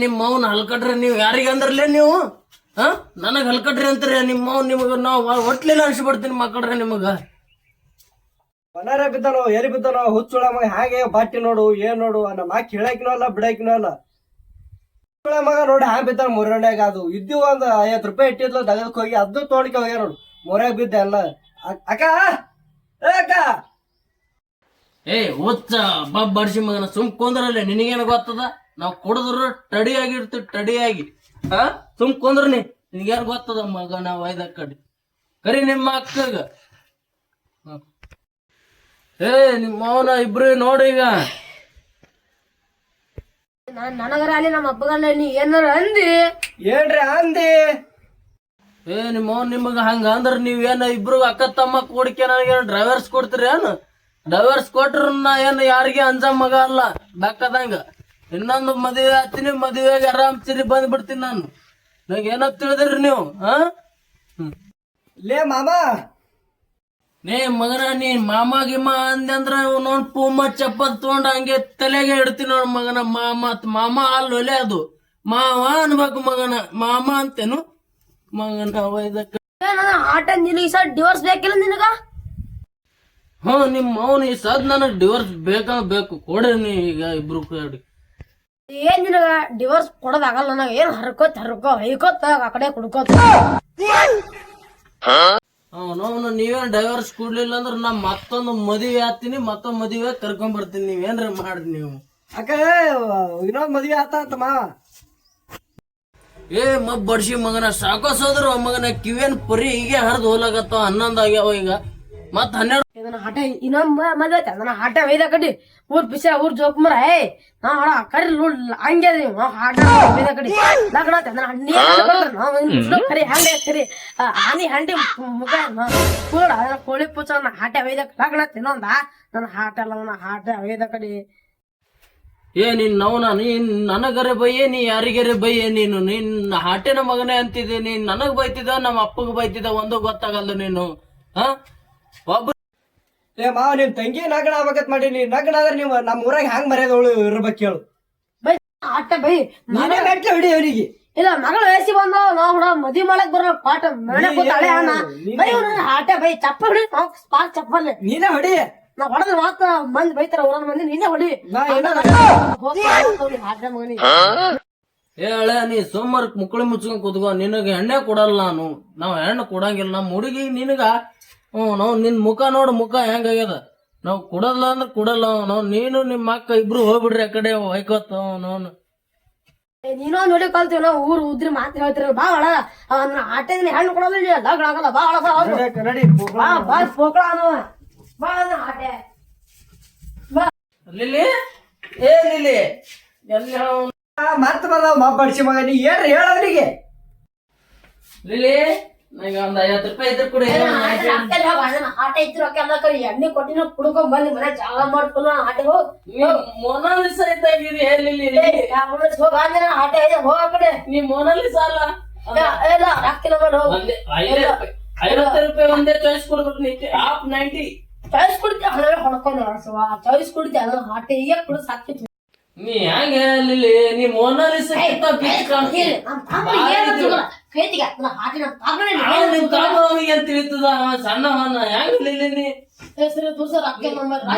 ನಿಮ್ಮ ಮೌನ್ ಹಲ್ಕಟ್ರಿ, ನೀವು ಯಾರಿಗೆ ಅಂದ್ರಲ್ಲೇ ನೀವು? ಹಾ? ನನಗೆ ಹಲ್ಕಟ್ರಿ ಅಂತೀರಿ, ನಿಮ್ಮ ಮೌನ್ ನಿಮಗೆ ನಾವು ಒಟ್ಲಿಲ್ಲ ಅನ್ಸ್ಬಿಡ್ತೀನಿ ಮಕ್ಕಳ್ರೆ ನಿಮಗೆ. ಮನಾರ ಬಿದ್ದನೋ ಎಲ್ಲಿ ಬಿದ್ದನೋ, ಹುಚ್ಚುಳ ಮಗ ಹಾಗೆ ಬಾಟಿ ನೋಡು, ಏನ್ ನೋಡು ನಮ್ಮ ಮಾಕಿ ಹೇಳಕಿನೋ ಅಲ್ಲ, ಬಿಡಕಿನೋ ಅಲ್ಲ. ಹುಚ್ಚುಳ ಮಗ ನೋಡಿ ಹ್ಯಾಂಗ ಬಿದ್ದಾನ ಮುರಣ್ಯಾಗ ಅದು. ಇದ್ದು ಒಂದ್ ಐವತ್ತು ರೂಪಾಯಿ ಇಟ್ಟಿದ್ಲು, ದಗದಕ್ ಹೋಗಿ ಅದು ತೊಗೊಂಡ್ಕೆ ಹೋಗ್ಯ ನೋಡು. ಮೊರ್ಯಾಗ ಬಿದ್ದ ಎಲ್ಲ ಅಕ್ಕ? ಏ ಅಕ್ಕ? ಏ ಹುಚ್ಚ ಬಬ್ ಬಡ್ಸಿ ಮಗನ ಸುಮ್ ಕೊಂದ್ರಲ್ಲೇ ನಿನಗೇನು ಗೊತ್ತದ? ನಾವು ಕುಡಿದ್ರು ಟಡಿ ಆಗಿರ್ತೀವಿ ಟಡಿಯಾಗಿ ಹಾ ಸುಮ್ ಕೊಂದ್ರನಿ ನಿನಗೇನು ಗೊತ್ತದ ಮಗ ನಾವು ಐದ ಕಡೆ? ಕರಿ ನಿಮ್ಮ ಅಕ್ಕಗ. ಹ. ಏ ನಿಮ್ಮ ಅವನ ಇಬ್ರು ನೋಡಿ ಈಗ. ನಾನ್ ನನಗರ ಅಲ್ಲಿ ನಮ್ಮ ಅಪ್ಪಗಲ್ಲ ನೀ ಏನಾರ ಅಂದಿ? ಏನ್ರಿ ಅಂದಿ? ಏ ನಿಮ್ಮ ನಿಮಗೆ ಹಂಗ ಅಂದ್ರ ನೀವ್ ಏನ ಇಬ್ರು ಅಕ್ಕ ತಮ್ಮ ಕೂಡಿಕೆ ನನಗೆ ಡ್ರೈವರ್ಸ್ ಕೊಡ್ತೀರಿ ಏನು? ಡ್ರೈವರ್ಸ್ ಕೊಟ್ರ ನಾ ಏನು ಯಾರಿಗೆ ಅಂಜ ಮಗ ಅಲ್ಲ ಬೆಕ್ಕದಂಗ ಇನ್ನೊಂದು ಮದುವೆ ಆತೀನಿ ಮದುವೆಗೆ ಆರಾಮ್ ಸಿರಿ ಬಂದ್ ಬಿಡ್ತೀನಿ ನಾನು. ನಂಗೆ ಏನೋ ತಿಳಿದ್ರಿ ನೀವು ಹಾ. ಲೇ ಮಾಮ. ನೇ ಮಗನ ನೀ ಮಾಮ ಗಿಮ ಅಂದೆ ಅಂದ್ರ ನೋಡ್ ಪೂಮ ಚಪ್ಪಲ್ ತಗೊಂಡ್ ಹಂಗೆ ತಲೆಗೆ ಇಡ್ತೀನಿ ನೋಡ್ ಮಗನ ಮಾಮ ಮಾಮ ಅಲ್ಲ ಒಲೆ ಅದು. ಮಾವ ಅನ್ಬೇಕು ಮಗನ ಮಾಮ ಅಂತೇನು? ಮಗನ ವೈದಕ್ಕ ನನ್ನ ಆಟ ನಿನಗೆ ಸರ್ ಡಿವೋರ್ಸ್ ಬೇಕಿಲ್ಲ ನಿನಗ? ಹಾ ನಿಮ್ಮ ಈ ಸದ್ ನನಗೆ ಡಿವೋರ್ಸ್ ಬೇಕಾ ಬೇಕು? ಕೊಡ್ರಿ ನೀ ಈಗ ಇಬ್ರು ಕೂಡಿ. ಏನ್ ನಿನಗ ಡಿವೋರ್ಸ್ ಕೊಡೋದಾಗಲ್ಲ ನನಗ. ಏನ್ ಹರ್ಕೋತ್ ಹರ್ಕೋ ಹೈಕೋತ್ ಆ ಕಡೆ ಕುಡ್ಕೋತ. ಅವನವನು ನೀವೇನ್ ಡೈವರ್ಸ್ ಕೊಡ್ಲಿಲ್ಲ ಅಂದ್ರೆ ನಾ ಮತ್ತೊಂದು ಮದುವೆ ಆತೀನಿ ಮತ್ತೊಂದು ಮದುವೆ ಕರ್ಕೊಂಡ್ ಬರ್ತೀನಿ. ನೀವೇನ್ರ ಮಾಡ್ರಿ ನೀವು? ಅಕ್ಕ ಇನ್ನೊಂದ್ ಮದುವೆ ಆತ ಅಂತ ಮಾವ. ಏ ಮಬ್ ಬಡ್ಸಿ ಮಗನ ಸಾಕೋ ಸೋದ್ರ ಮಗನ ಕಿವೇನ್ ಪರಿ ಹೀಗೆ ಹರಿದು ಹೋಲಾಗತ್ತ ಹನ್ನೊಂದು ಆಗ್ಯಾವ ಈಗ. ಮತ್ ಹನ್ನೆರಡು ಇದನ್ನ ಹಠ ಇನ್ನೊಂದ್ ಮದ್ವೆ ಐತೆ ನನ್ನ ಹಠ ಒಯ್ದ ಕಡಿ. ಊರ್ ಪಿಸ ಊರ್ ಜೋಕ್ ಮರ ಏ ನಾ ಹಣ ಕರಿ ನೋಡ್ ಹಂಗೆ ಅದೀವಿ, ನಾ ಆಟ ಒಯ್ದ ಕಡಿ. ಲಗ್ನ ಅದನ್ನ ನನ್ನ ಹಣ್ಣಿ ಕರಿ ಆ, ಆನಿ ಹಂಡಿ ಕೂಡ ಅದನ್ನ ಕೋಳಿ ಪೂಚ ನನ್ನ ಆಟ ಒಯ್ದ ಲಗ್ನ ತಿನ್ನೊಂದ ನನ್ನ ಹಾಟ ಅಲ್ಲ ನನ್ನ ಒಯ್ದ ಕಡಿ. ಏ ನಿನ್ ಅವನ ನೀನ್ ನನಗರೆ ಬೈಯೆ ನೀ ಯಾರಿಗರೆ ಬೈಯೆ? ನೀನು ನಿನ್ನ ಹಾಟೆನ ಮಗನೇ ಅಂತಿದ್ದೆ. ನೀನ್ ನನಗ್ ಬೈತಿದ ನಮ್ಮ ಅಪ್ಪಗೆ ಬೈತಿದ ಒಂದು ಗೊತ್ತಾಗಲ್ಲ ನೀನು. ಹಾ? ಒಬ್ಬ ಏ ಮಾವ ನಿನ್ ತಂಗಿ ನಗಣ ಮಾಡಿ ಮಾಡೀನಿ ನಗಣ ಆದ್ರೆ ನೀವು ನಮ್ಮ ಊರಾಗ ಹ್ಯಾಂಗ್ ಮರ್ಯಾದವಳು ಇರ್ಬೇಕು ಹೇಳು ಬೈ ಆಟ ಬೈ. ನಾನೇ ಮೆಟ್ಲು ಹಿಡಿ ಅವನಿಗೆ. ಇಲ್ಲ ಮಗಳ ವಯಸ್ಸಿ ಬಂದು ನಾವು ಹುಡ ಮದಿ ಮಾಡಕ್ ಬರೋ ಪಾಠ ಮನೆ ಕೂತಾಳೆ ಅಣ್ಣ. ಬೈ ಹಾಟೆ ಆಟ ಬೈ ಚಪ್ಪಲ್ ಹೊಡಿ ನಾವ್ ಸ್ಪಾರ್ಕ್ ಚಪ್ಪಲ್. ನೀನೇ ಹೊಡಿ. ನಾ ಹೊಡೆದ್ರೆ ಮಾತ್ರ ಮಂದಿ ಬೈತಾರ ಊರನ್ ಮಂದಿ ನಿನ್ನೆ ಹೊಡಿ. ಹೇಳ? ನೀ ಸೋಮವಾರ ಮುಕ್ಕಳಿ ಮುಚ್ಕೊಂಡ್ ಕೂತ್ಕೋ ನಿನಗೆ ಎಣ್ಣೆ ಕೊಡಲ್ಲ ನಾನು. ನಾವ್ ಹೆಣ್ಣು ಕೊಡಂಗಿಲ್ಲ ನಮ್ಮ ಹುಡುಗಿ ನಿನಗ ಹ್ಮ್ ನಾವು ನಿನ್ ಮುಖ ನೋಡು ಮುಖ ಹೆಂಗಾಗ್ಯದ. ನಾವು ಕೊಡಲ್ಲ ಅಂದ್ರೆ ಕೊಡಲ್ಲ ನಾವು ನೀನು ನಿಮ್ಮ ಅಕ್ಕ ಇಬ್ರು ಹೋಗ್ಬಿಡ್ರಿ ಆ ಕಡೆ ಹೊಯ್ಕೋತ ನೋನು ಏ, ನೀನೋ ನೋಡಿ ಕಲ್ತೀವಿ ನಾವು ಊರು ಉದ್ರಿ ಮಾತು ಹೇಳ್ತಿರಲ್ಲ ಬಾ ಒಳ ಅವ್ನ ಆಟದಿಂದ ಹೆಣ್ಣು ಕೊಡೋದಿಲ್ಲ ಲಗ್ನ ಆಗಲ್ಲ ಬಾ ಒಳ ಬಾ ಹೋಗು. ನಡಿ, ನಡಿ ಬಾ ಬಾ ಪೋಕಳ ಅನ್ನ ಲಿಲಿ ಏ ಲಿಲಿ ಎಲ್ಲಿ ಮತ್ತ ಬಂದ ಮಗ ನೀ ಏನ್ರಿ ಹೇಳದ್ರಿಗೆ ಲಿಲಿ ನನಗೆ ಒಂದ್ ಐವತ್ತು ರೂಪಾಯಿ ಇದ್ರ ಕೊಡಿ ಆಟ ಇತ್ತು ರೊಕ್ಕ ಎಲ್ಲ ಕರಿ ಎಣ್ಣೆ ಕೊಟ್ಟಿನ ಕುಡ್ಕೊಂಡ್ ಬಂದು ಮನೆ ಜಾಗ ಮಾಡ್ಕೊಂಡು ಆಟೆ ಹೋಗಿ. ಮೊನಾಲಿಸ ಇದ್ದಾಗಿರಿ ಏ ಲಿಲಿ ಹೋಗ ಆಟ ಇದೆ ಹೋಗ ಕಡೆ. ನೀ ಮೊನಾಲಿಸ ಅಲ್ಲ. ಏ, ಇಲ್ಲ ಐವತ್ತು ರೂಪಾಯಿ ಒಂದೇ ಚಾಯ್ಸ್ ಕೊಡ್ಬೇಕು ನೀ ಆಫ್ ನೈಂಟಿ ಚಾಯ್ಸ್ ಕುಡಿತಿ ಹಳೆ ಹೊಡ್ಕೊಂಡು ಅರಸುವ ಚಾಯ್ಸ್ ಕುಡಿತಿ ಅದನ್ನ ಹಾಟೆ ಈಗ ಕುಡಿದು ಸಾಕಿತ್ತು ನೀ ಹೆಂಗೆ ಲಿಲಿ ನೀ ಮೋನಾಲಿಸ ಅಂತ ತಿಳಿತದ? ಸಣ್ಣ ಹೆಂಗ್ ನೀ?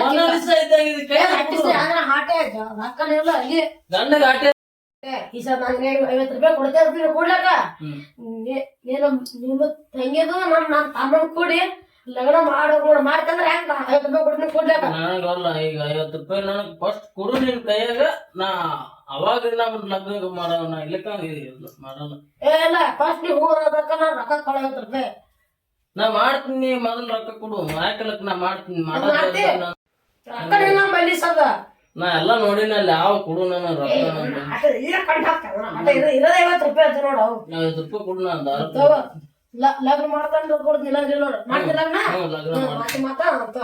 ಮೊನಾಲಿಸ ಈ ಐವತ್ತು ರೂಪಾಯಿ. ನೀ- ನೀನು ನಿಮ್ಮ ತಂಗಿದು ನಮ್ ನಮ್ ತಮ್ಮನ ಕೂಡಿ. ಲಗ್ನ ಮಾಡೋ ಮಾಡ್ತಂದ್ರೆ ಹೆಂಗ? ಐವತ್ತು ರೂಪಾಯಿ ಕೊಡ್ತೀನಿ ಈಗ ಐವತ್ತು ರೂಪಾಯಿ ನನಗೆ ಫಸ್ಟ್ ಕೊಡು ನಿನ್ ಕೈಯಾಗ. ನಾ ಅವಾಗ ನಾ ಲಗ್ನ ಮಾಡೋಣ ಇಲ್ಲಕ್ಕ ಮಾಡೋಣ. ಏ ಇಲ್ಲ ಫಸ್ಟ್ ನೀವು ಹೋಗೋದಕ್ಕ ನಾನು ರೊಕ್ಕ ಕೊಡ ಐವತ್ತು ರೂಪಾಯಿ. ನಾ ಮಾಡ್ತೀನಿ ಮೊದಲು ರೊಕ್ಕ ಕೊಡು. ಯಾಕಲಕ್ ನಾ ಮಾಡ್ತೀನಿ ಮಾಡೋಣ? ನಾ- ಬಲ್ಲಿ ಸದ. ನಾ ಎಲ್ಲ ನೋಡಿನ ಅಲ್ಲಿ ಯಾವ ಕೊಡು ನಾನು ರೊಕ್ಕ ಐವತ್ತು ರೂಪಾಯಿ ನೋಡು. ನಾ ಐವತ್ತು ರೂಪಾಯಿ ಕೊಡು ನಾನು ಲಗ್ನ ಮಾಡ್ಕೊಂಡು ಇಲ್ಲ ನೋಡು ಮಾಡ್ತಿಲ್ಲ ಮಾತಿ ಅಂತ.